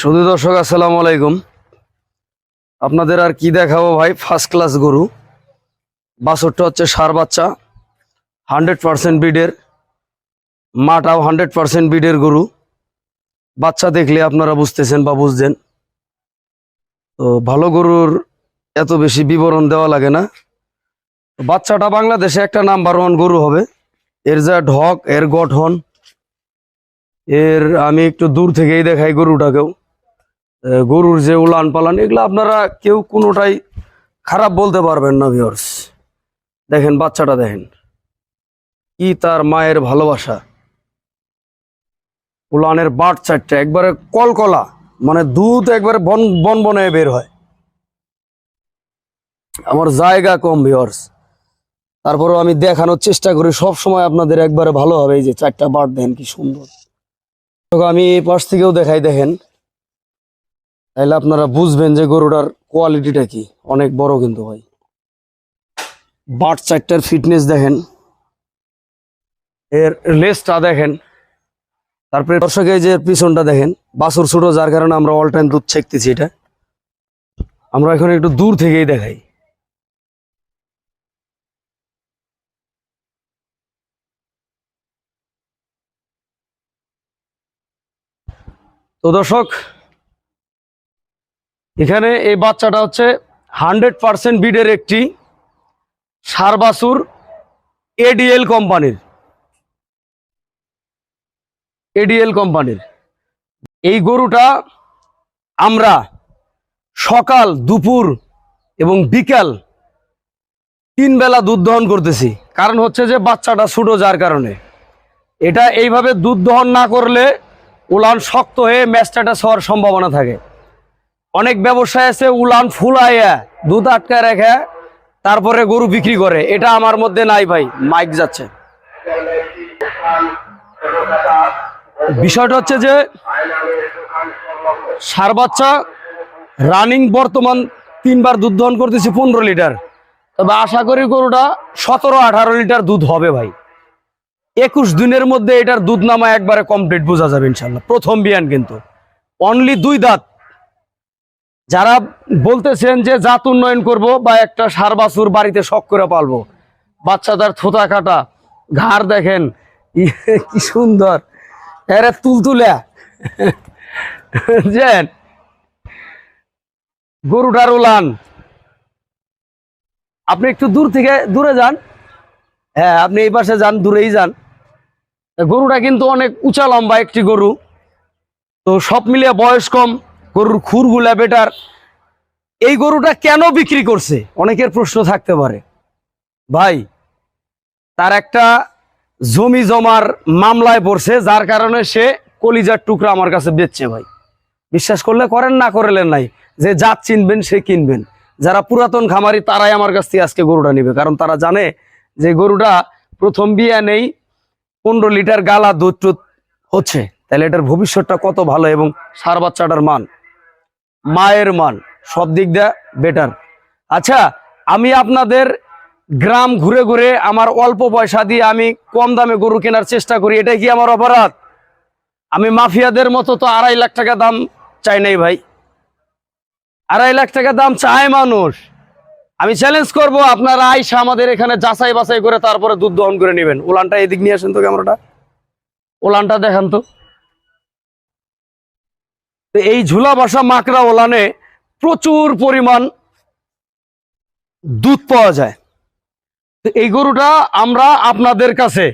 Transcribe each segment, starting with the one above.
শুধু দর্শক, আসসালামু আলাইকুম। আপনাদের আর কি দেখাবো ভাই? ফার্স্ট ক্লাস গরু। বাছরটা হচ্ছে সার বাচ্চা। হান্ড্রেড পার্সেন্ট বিডের মাটাও হান্ড্রেড পার্সেন্ট বিডের গরু। বাচ্চা দেখলে আপনারা বুঝতেছেন বা বুঝছেন তো ভালো গরুর এত বেশি বিবরণ দেওয়া লাগে না। বাচ্চাটা বাংলাদেশে একটা নাম্বার ওয়ান গরু হবে। এর যা ঢক, এর গঠন, এর আমি একটু দূর থেকেই দেখাই গরুটাকেও। গরুর যে উলান পালান এগুলো আপনারা কেউ কোনোটাই খারাপ বলতে পারবেন না ভিওর্স দেখেন, বাচ্চাটা দেখেন। কি তার মায়ের ভালোবাসা। উলানের বাট চারটে, একবারে কলকলা মানে দুধ একবারে বন বন বনে বের হয়। আমার জায়গা কম ভিওর্স তারপরেও আমি দেখানোর চেষ্টা করি সব সময় আপনাদের একবারে ভালো হবে। এই যে চারটা বাট দেন, কি সুন্দর। আমি পাশ থেকেও দেখাই, দেখেন। তাহলে আপনারা বুঝবেন যে গরুটার কোয়ালিটিটা কি। অনেক বড় কিন্তু ভাই। বাট চারটার ফিটনেস দেখেন। এর লেসটা দেখেন। তারপরে দর্শকে যে পিছনটা দেখেন। বাছুর ছোট, যার কারণে আমরা অল টাইম দুধ ছেকতেছি এটা। আমরা এখন একটু দূর থেকেই দেখাই। তো দর্শক এখানে এই বাচ্চাটা হচ্ছে হান্ড্রেড পার্সেন্ট বিডের একটি সারবাসুর এডিএল কোম্পানির। এডিএল কোম্পানির। এই গরুটা আমরা সকাল, দুপুর এবং বিকাল তিন বেলা দুধ দহন করতেছি। কারণ হচ্ছে যে বাচ্চাটা ছোটো যার কারণে। এটা এইভাবে দুধ দহন না করলে উলান শক্ত হয়ে ম্যাচটাটা হওয়ার সম্ভাবনা থাকে। অনেক ব্যবসায় আছে, উলান ফুলাইয়া দুধ আটকায় রেখে তারপরে গরু বিক্রি করে। এটা আমার মধ্যে নাই ভাই, মাইক যাচ্ছে। বিষয়টা হচ্ছে যে, সার বাচ্চা রানিং বর্তমান তিনবার দুধ দহন করতেছি পনেরো লিটার। তবে আশা করি গরুটা সতেরো আঠারো লিটার দুধ হবে ভাই। একুশ দিনের মধ্যে এটার দুধ নামা একবারে কমপ্লিট বোঝা যাবে ইনশাল্লাহ প্রথম বিয়ান কিন্তু। অনলি দুই দাঁত। যারা বলতেছেন যে জাত উন্নয়ন করব বা একটা সার বাছুর বাড়িতে শখ করে পালবো, বাচ্চাদের থোতা কাটা, ঘাড় দেখেন কি সুন্দর, এরে তুলতুলা বুঝছেন? গরুটার উলান। আপনি একটু দূর থেকে, দূরে যান। হ্যাঁ আপনি এই পাশে যান, দূরেই যান। গরুটা কিন্তু অনেক উঁচা লম্বা একটি গরু। তো সব মিলিয়ে বয়স কম। গরুর খুরগুলা বেটার। এই গরুটা কেন বিক্রি করছে? অনেকের প্রশ্ন থাকতে পারে। ভাই, তার একটা জমি জমার মামলায় পড়ছে, যার কারণে সে কলিজার টুকরা আমার কাছে বেচছে ভাই। বিশ্বাস করলে করেন, না করলেন নাই। যে জাত চিনবেন, সে কিনবেন। যারা পুরাতন খামারি, তারাই আমার কাছ থেকে আজকে গরুটা নিবে। কারণ তারা জানে যে গরুটা প্রথম বিয়া নেই, পনেরো লিটার গালা দুধ হচ্ছে। তাহলে এটার ভবিষ্যৎটা কত ভালো এবং সার বাচ্চাটার মান। মায়ের মান, সব দিক দিয়ে বেটার আচ্ছা আমি আপনাদের গ্রাম ঘুরে ঘুরে আমার অল্প পয়সা দিয়ে আমি কম দামে গরু কেনার চেষ্টা করি, এটাই কি আমার অপরাধ? আমি মাফিয়াদের মতো তো আড়াই লাখ টাকা দাম চাই নাই ভাই। আড়াই লাখ টাকা দাম চায় মানুষ। আমি চ্যালেঞ্জ করব, আপনারা আইসা আমাদের এখানে যাচাই বাছাই করে তারপরে দুধ দহন করে নেবেন। ওলানটা এদিক নিয়ে আসেন তো ক্যামেরাটা। ওলানটা দেখান তো। তো এই ঝুলা বাসা মাকড়া ওলানে প্রচুর পরিমাণ দুধ পাওয়া যায়। তো এই গরুটা আমরা আপনাদের কাছে,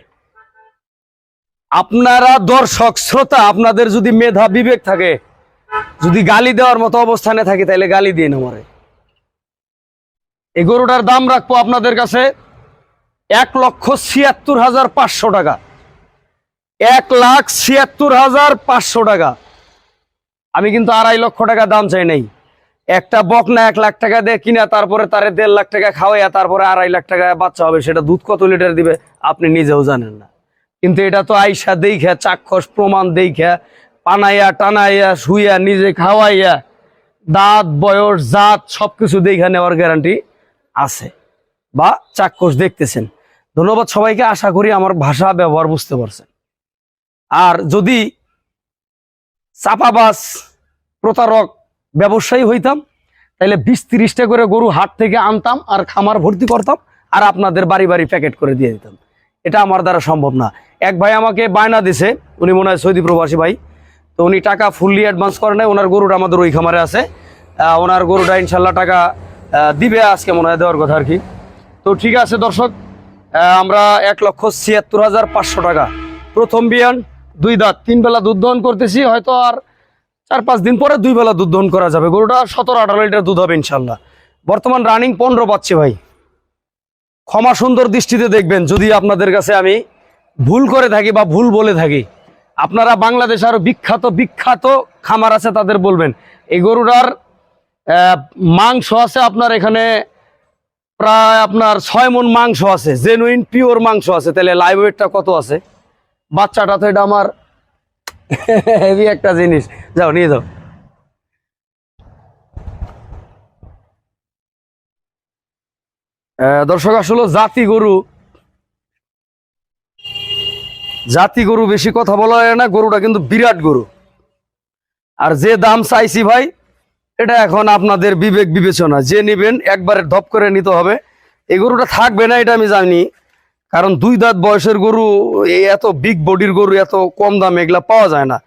আপনারা দর্শক, শ্রোতা, আপনাদের যদি মেধা বিবেক থাকে, যদি গালি দেওয়ার মতো অবস্থানে থাকে, তাহলে গালি দিন আমারে। এই গরুটার দাম রাখব আপনাদের কাছে এক লক্ষ ছিয়াত্তর হাজার পাঁচশো টাকা। এক লাখ ছিয়াত্তর হাজার পাঁচশো টাকা। আমি কিন্তু আড়াই লক্ষ টাকা দাম চাই নাই। একটা বক না এক লাখ টাকা দিয়ে কিনা, তারপরে তারে দেড় লাখ টাকা খাওয়াইয়া তারপরে আড়াই লাখ টাকা বাচ্চা হবে, সেটা দুধ কত লিটার দিবে আপনি নিজেও জানেন না। কিন্তু এটা তো আইসা দেখা চাক্ষস প্রমাণ দেখা, পানাইয়া টানাইয়া, শুইয়া, নিজে খাওয়াইয়া, দাঁত, বয়স, জাত, সবকিছু দেখা নেওয়ার গ্যারান্টি আছে। বা চাক্ষুষ দেখতেছেন। ধন্যবাদ সবাইকে, আশা করি আমার ভাষা, ব্যবহার বুঝতে পারছেন। আর যদি চাপাবাস প্রতারক ব্যবসায়ী হইতাম। তাইলে বিশ তিরিশটা করে গরু হাট থেকে আনতাম আর খামার ভর্তি করতাম আর আপনাদের বাড়ি বাড়ি প্যাকেট করে দিয়ে দিতাম। এটা আমার দ্বারা সম্ভব না। এক ভাই আমাকে বায়না দিছে, উনি মনে হয় সৌদি প্রবাসী ভাই। তো উনি টাকা ফুললি অ্যাডভান্স করে নেয় ওনার গরুটা আমাদের ওই খামারে আছে। ওনার গরুটা ইনশাল্লাহ টাকা দিবে আজকে মনে হয় দেওয়ার কথা আর কি। তো ঠিক আছে দর্শক আমরা এক লক্ষ ছিয়াত্তর হাজার পাঁচশো টাকা প্রথম বিয়ান দুই দাঁত, তিন বেলা দুধ দহন করতেছি, হয়তো আর চার পাঁচ দিন পরে দুই বেলা দুধ দহন করা যাবে। গরুটা সতেরো আঠারো লিটার দুধ হবে ইনশাল্লাহ। বর্তমান রানিং পনেরো পাচ্ছে ভাই। ক্ষমা সুন্দর দৃষ্টিতে দেখবেন, যদি আপনাদের কাছে আমি ভুল করে থাকি বা ভুল বলে থাকি। আপনারা বাংলাদেশ আরও বিখ্যাত বিখ্যাত খামার আছে তাদের বলবেন। এই গরুটার মাংস আছে আপনার এখানে প্রায় আপনার ছয় মন মাংস আছে জেনুইন পিওর মাংস আছে। তাহলে লাইভ ওয়েটটা কত আছে? বাচ্চাটা তো এটা আমার হেভি একটা জিনিস। যাও, নিয়ে যাও। দর্শক, আসলে জাতি গরু। জাতি গরু বেশি কথা বলা হয় না, গরুটা কিন্তু বিরাট গরু। আর যে দাম চাইছি ভাই, এটা এখন আপনাদের বিবেক বিবেচনা। যে নেবেন, একবারে ধপ করে নিতে হবে। এই গরুটা থাকবে না, এটা আমি জানি। কারণ দুই দাঁত বয়সের গরু, এই এত বিগ বডির গরু, এত কম দামে এগুলা পাওয়া যায় না।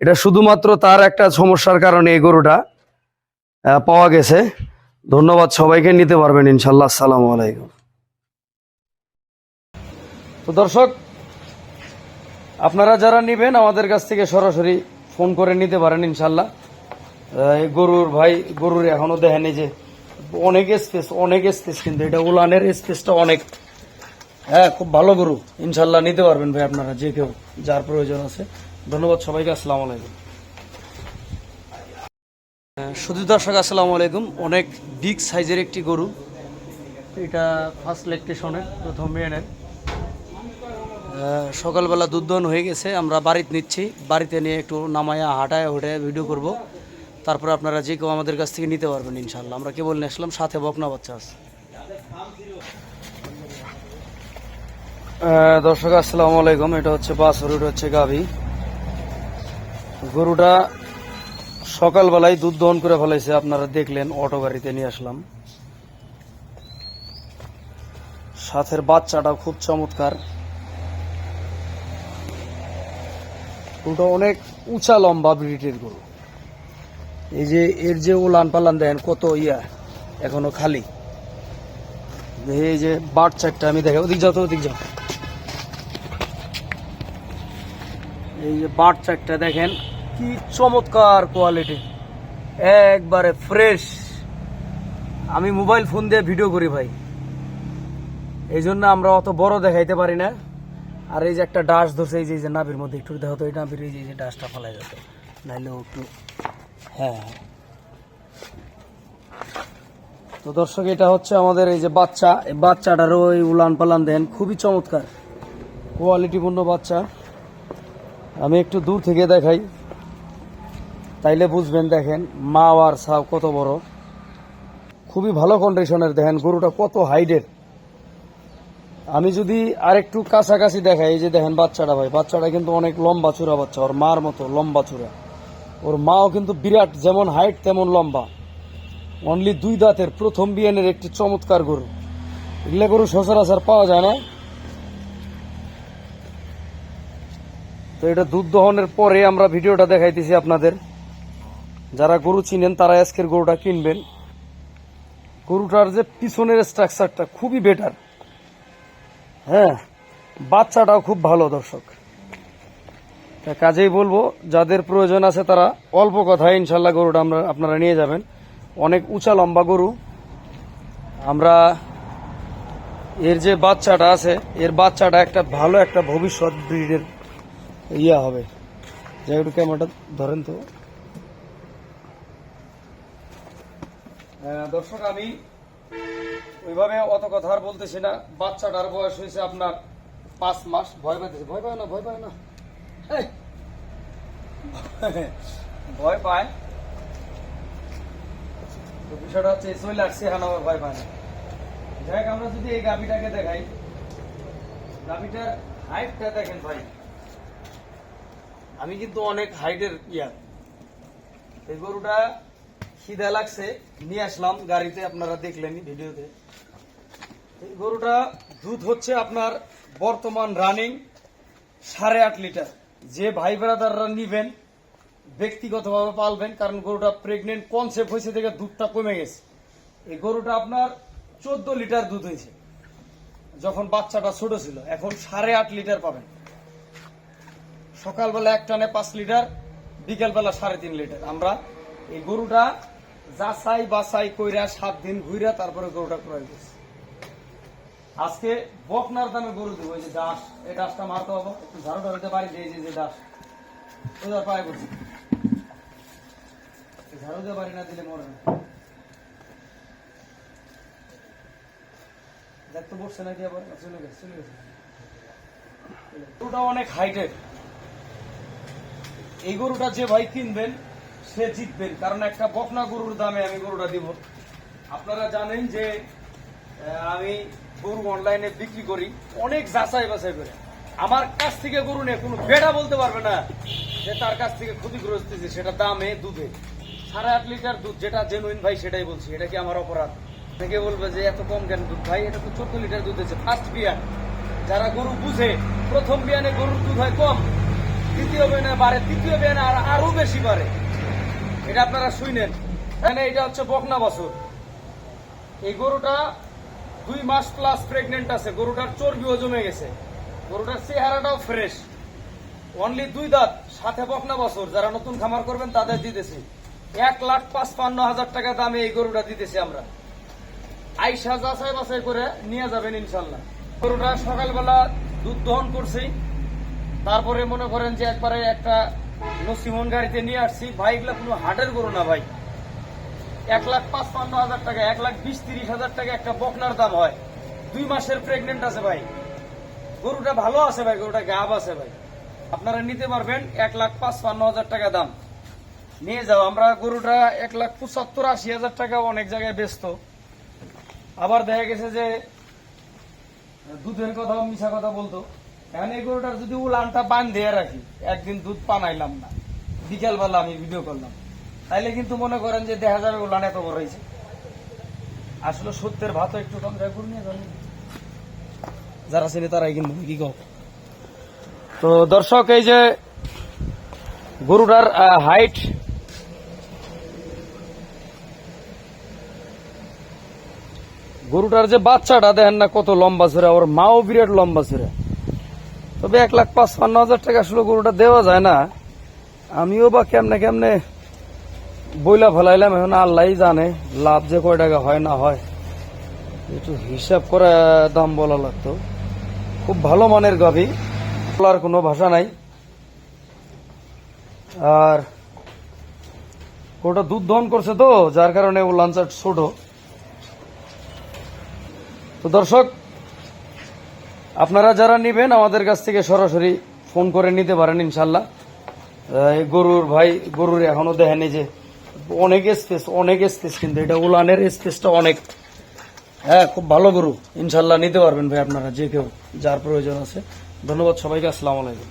এটা শুধুমাত্র তার একটা সমস্যার কারণে এই গরুটা পাওয়া গেছে। ধন্যবাদ সবাইকে, নিতে পারবেন ইনশাল্লাহ। আসসালামু আলাইকুম। তো দর্শক, আপনারা যারা নেবেন, আমাদের কাছ থেকে সরাসরি ফোন করে নিতে পারেন ইনশাল্লাহ। গরুর ভাই, গরুর এখনও দেখেনি যে, অনেক স্পেস অনেক স্পেস কিন্তু এটা উলানের স্পেসটা অনেক। হ্যাঁ খুব ভালো গরু। ইনশাল্লাহ নিতে পারবেন ভাই আপনারা, যে কেউ, যার প্রয়োজন আছে। ধন্যবাদ সবাইকে, আসসালামু আলাইকুম। শুধু দর্শক, আসসালামু আলাইকুম। অনেক বিগ সাইজের একটি গরু। এটা ফার্স্ট লেকটেশনের প্রথম মেয়েনের সকালবেলা দুধ দহন হয়ে গেছে, আমরা বাড়িতে নিচ্ছি। বাড়িতে নিয়ে একটু নামায়া, হাঁটায় হুটে ভিডিও করব। তারপর আপনারা যে কেউ আমাদের কাছ থেকে নিতে পারবেন ইনশাল্লাহ। আমরা কেবল নিয়ে আসলাম, সাথে বকনা বাচ্চা আছে। দর্শক, আসসালামু আলাইকুম। এটা হচ্ছে বাছর এটা হচ্ছে গাভী। গরুটা সকালবেলায় দুধ দহন করে ফেলাইছে, আপনারা দেখলেন অটো গাড়িতে নিয়ে আসলাম। সাথের বাচ্চাটা খুব চমৎকার। গরুটা অনেক উঁচা লম্বা ব্রিডের গরু। এই যে, এর যে উলান পালান দেন কত ইয়া, এখনও খালি। এই যে বাট চারটা আমি দেখে ওদিক যাও তো, ওদিক যাও। এই যে বাট চারটা দেখেন, কি চমৎকার কোয়ালিটি একবারে ফ্রেশ আমি মোবাইল ফোন দিয়ে ভিডিও করি ভাই। এই জন্য আমরা অত বড় দেখাইতে পারি না। আর এই যে একটা ডাস ধরছে, এই যে, এই নাভির মধ্যে একটু দেখো তো, এই নাভির এই যে ডাসটা ফেলাই যেত নাইলে ও একটু হ্যাঁ হ্যাঁ। তো দর্শক, এটা হচ্ছে আমাদের এই যে বাচ্চা। এই বাচ্চাটারও ওই উলান পালান দেন, খুবই চমৎকার। কোয়ালিটিপূর্ণ বাচ্চা। আমি একটু দূর থেকে দেখাই। তাইলে বুঝবেন, দেখেন, মা আর সাপ কত বড়। খুবই ভালো কন্ডিশনের দেখেন, গরুটা কত হাইডের আমি যদি আরেকটু কাছাকাছি দেখাই, এই যে দেখেন বাচ্চাটা ভাই, বাচ্চাটা কিন্তু অনেক লম্বা চূড়া বাচ্চা, ওর মার মতো লম্বা চূড়া। ওর মাও কিন্তু বিরাট, যেমন হাইট তেমন লম্বা। অনলি দুই দাঁতের প্রথম বিয়ানের একটি চমৎকার গরু। এগুলা গরু সচরাচর পাওয়া যায় না। তো এটা দুধ দহনের পরে আমরা ভিডিওটা দেখাইতেছি আপনাদের। যারা গরু চিনেন, তারা আজকের গরুটা কিনবেন। গরুটার যে পিছনের স্ট্রাকচারটা খুবই বেটার হ্যাঁ বাচ্চাটাও খুব ভালো, দর্শক। কাজেই বলব, যাদের প্রয়োজন আছে তারা অল্প কথায় ইনশাল্লাহ গরুটা আমরা আপনারা নিয়ে যাবেন। অনেক উঁচা লম্বা গরু। আমরা এর যে বাচ্চাটা আছে, এর বাচ্চাটা একটা ভালো একটা ভবিষ্যৎ ব্রিডের ইয়া হবে। যাই একটু ক্যামেরাটা ধরেন তো। দর্শক, আমি ওইভাবে অত কথা আর বলতেছি না। বাচ্চাটার বয়স হয়েছে আপনার পাঁচ মাস। ভয় পাইতেছে। ভয় পায় না, ভয় পায় না। ভয় পায়। তো বিষয়টা হচ্ছে, চলে আসছে, এখন আবার ভয় পায় না। যাই আমরা যদি এই গাভিটাকে দেখাই। গাভিটার হাইটটা দেখেন ভাই। আমি কিন্তু অনেক হাইটের ইয়া। এই গরুটা খিদা লাগছে, নিয়ে আসলাম গাড়িতে, আপনারা দেখলেন ভিডিওতে। এই গরুটা দুধ হচ্ছে আপনার বর্তমান রানিং সাড়ে আট লিটার যে ভাই ব্রাদাররা নিবেন, ব্যক্তিগতভাবে পালবেন, কারণ গরুটা প্রেগনেন্ট কনসেপ্ট হয়েছে থেকে দুধটা কমে গেছে। এই গরুটা আপনার চোদ্দ লিটার দুধ হয়েছে, যখন বাচ্চাটা ছোট ছিল, এখন সাড়ে আট লিটার পাবেন। সকালবেলা এক টানে পাঁচ লিটার, বিকেলবেলা সাড়ে তিন লিটার। আমরা এই গরুটা যাচাই বাছাই কইরা সাত দিন ঘুরা তারপরে গরুটা ক্রয় করছি। আজকে বকনার দামে গরু দেবো, এই যে দাস, এই দাসটা মারতে হব। একটু ঝাড়ু ঢালতে পারি, যে যে- দাস। ওদের পায়ে বলছি? ঝাড়ু দিতে পারি না, দিলে মরে না। দেখতে বসছে নাকি আবার, চলে গেছে চলে গেছে। অনেক হাইটের এই গরুটা যে ভাই কিনবেন, সে জিতবেন। কারণ একটা বকনা গরুর দামে আমি গরুটা দিব। আপনারা জানেন যে আমি গরু অনলাইনে বিক্রি করি। অনেক যাচাই বাছাই করে। আমার কাছ থেকে গরু নেই কোনো বেড়া বলতে পারবে না যে তার কাছ থেকে ক্ষতিগ্রস্ত হয়েছে, সেটা দামে, দুধে। সাড়ে আট লিটার দুধ, যেটা জেনুইন ভাই, সেটাই বলছি। এটা কি আমার অপরাধ? থেকে বলবে যে, এত কম কেন দুধ? ভাই, এটা তো চোদ্দ লিটার দুধ হয়েছে ফার্স্ট বিয়ান। যারা গরু বুঝে, প্রথম বিয়ানে গরুর দুধ হয় কম। দ্বিতীয় বিয়ানে বাড়ে, তৃতীয় বিয়ানে আর আরও বেশি বাড়ে। এটা আপনারা শুনেন। এখানে এটা হচ্ছে বকনা বছর। এই গরুটা দুই মাস প্লাস প্রেগনেন্ট আছে। গরুটার চর্বিও জমে গেছে। গরুটার চেহারাটাও ফ্রেশ অনলি দুই দাঁত, সাথে বকনা বছর। যারা নতুন খামার করবেন, তাদের দিতেছি। এক লাখ পাঁচপান্ন হাজার টাকা দামে এই গরুটা দিতেছি আমরা। আইসা যাচাই বাছাই করে নিয়ে যাবেন ইনশাল্লাহ। গরুটা সকালবেলা দুধ দহন করছি। তারপরে মনে করেন যে একবারে একটা নসিমন গাড়িতে নিয়ে আসছি। ভাই, এগুলা কোনো হাটের গরু না ভাই। এক লাখ পাঁচপান্ন হাজার টাকা, এক লাখ বিশ তিরিশ হাজার টাকা একটা বকনার দাম হয়। দুই মাসের প্রেগনেন্ট আছে ভাই। গরুটা ভালো আছে ভাই, গরুটা গাব আছে ভাই। আপনারা নিতে পারবেন এক লাখ পাঁচপান্ন হাজার টাকা দাম। নিয়ে যাও, আমরা গরুটা এক লাখ পঁচাত্তর আশি হাজার টাকা অনেক জায়গায় ব্যস্ত। আবার দেখা গেছে যে দুধের কথা মিশা কথা বলতো। এখন এই গরুটার যদি উলানটা বান দিয়ে রাখি একদিন দুধ পানাইলাম না। বিকেলবেলা আমি ভিডিও করলাম। তাইলে কিন্তু মনে করেন যে দেখা যাবে উলান এত বড় হয়েছে। আসলে সত্যের ভাত একটু কম যায় গরু নিয়ে যারা ছিল তারাই কিনবো কি কও। তো দর্শক, এই যে গরুটার হাইট গরুটার যে বাচ্চাটা, দেখেন না কত লম্বা ছিল ওর মাও বিরাট লম্বা ছিল তবে এক লাখ পাঁচপান্ন হাজার টাকা আসলে গরুটা দেওয়া যায় না। আমিও বা কেমনে কেমনে বইলা ফেলাইলাম, এখন আল্লাহ জানে লাভ যে কয় টাকা হয় না হয়। একটু হিসাব করে দাম বলা লাগতো। খুব ভালো মানের গাভী, বলার কোনো ভাষা নাই। আর ওটা দুধ দহন করছে তো, যার কারণে ও লাঞ্চার ছোট। তো দর্শক আপনারা যারা নেবেন, আমাদের কাছ থেকে সরাসরি ফোন করে নিতে পারেন ইনশাল্লাহ। গরুর ভাই, গরুর এখনও দেখেনি যে অনেক স্পেস অনেক স্পেস কিন্তু এটা উলানের স্পেসটা অনেক। হ্যাঁ খুব ভালো গরু। ইনশাল্লাহ নিতে পারবেন ভাই আপনারা, যে কেউ, যার প্রয়োজন আছে। ধন্যবাদ সবাইকে, আসসালামু আলাইকুম।